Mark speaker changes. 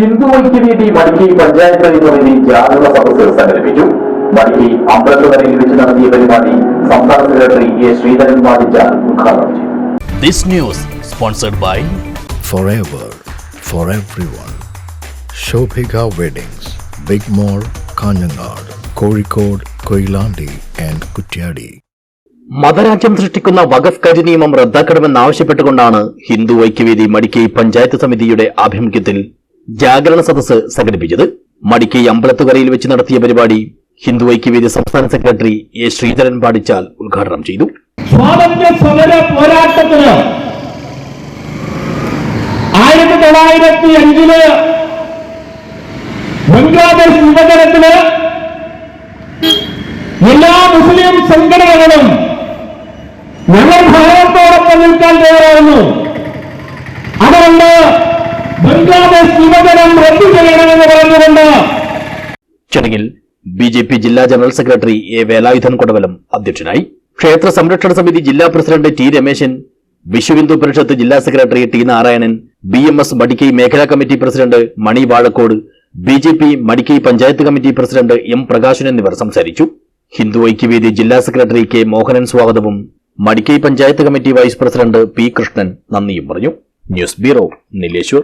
Speaker 1: ഹിന്ദു ഐക്യവേദി മടിക്കി പഞ്ചായത്ത് സമിതി ജാഗ്രത സദസ്സ് സംഘടിപ്പിച്ചു. മടിക്കി അമ്പലത്തുകരയിൽ വെച്ച് നടത്തിയ പരിപാടി സംസ്ഥാന സെക്രട്ടറി എ ശ്രീധരൻ ബാധിച്ച ഉദ്ഘാടനം ചെയ്തു.
Speaker 2: This news sponsored by
Speaker 3: forever for everyone. Shobhika Weddings, Big Mall, Kanhangad Kozhikode, Koilandi and Kuttiadi
Speaker 2: മതരാജ്യം സൃഷ്ടിക്കുന്ന വഖഫ് കരി നിയമം റദ്ദാക്കണമെന്നാവശ്യപ്പെട്ടുകൊണ്ടാണ് ഹിന്ദു ഐക്യവേദി മടിക്കൈ പഞ്ചായത്ത് സമിതിയുടെ ആഭിമുഖ്യത്തിൽ ജാഗരണ സദസ്സ് സംഘടിപ്പിച്ചത് മടിക്കൈ അമ്പലത്തുകരയിൽ വെച്ച് നടത്തിയ പരിപാടി ഹിന്ദു ഐക്യവേദി സംസ്ഥാന സെക്രട്ടറി എ ശ്രീധരൻ പാടിച്ചാൽ ഉദ്ഘാടനം ചെയ്തു.
Speaker 4: സ്വാതന്ത്ര്യ സമര പോരാട്ടത്തിന് ആയിരത്തി തൊള്ളായിരത്തി അഞ്ചിൽ ബംഗ്ലാദേശ് വിഭജനത്തിൽ എല്ലാ മുസ്ലിം സംഘടനകളും ഞങ്ങൾ ഭാരതത്തോടൊപ്പം നിൽക്കാൻ തയ്യാറാവുന്നു വിഭജനം റദ്ദു ചെയ്യണമെന്ന് പറഞ്ഞുകൊണ്ട്
Speaker 2: ചടങ്ങിൽ ബി ജെ പി ജില്ലാ general secretary A Velayudhan Kodavalam അധ്യക്ഷനായി. ക്ഷേത്ര സംരക്ഷണ സമിതി ജില്ലാ പ്രസിഡന്റ് ടി രമേശൻ വിശ്വഹിന്ദു പരിഷത്ത് ജില്ലാ secretary T Narayanan B M S Madikai മേഖലാ committee president Mani Vazhakkode B J P Madikai panchayat committee president M Prakashan എന്നിവർ സംസാരിച്ചു. ഹിന്ദു ഐക്യവേദി ജില്ലാ സെക്രട്ടറി കെ മോഹനൻ സ്വാഗതവും Madikai panchayat committee vice president P Krishnan നന്ദിയും പറഞ്ഞു. News bureau Nileshwar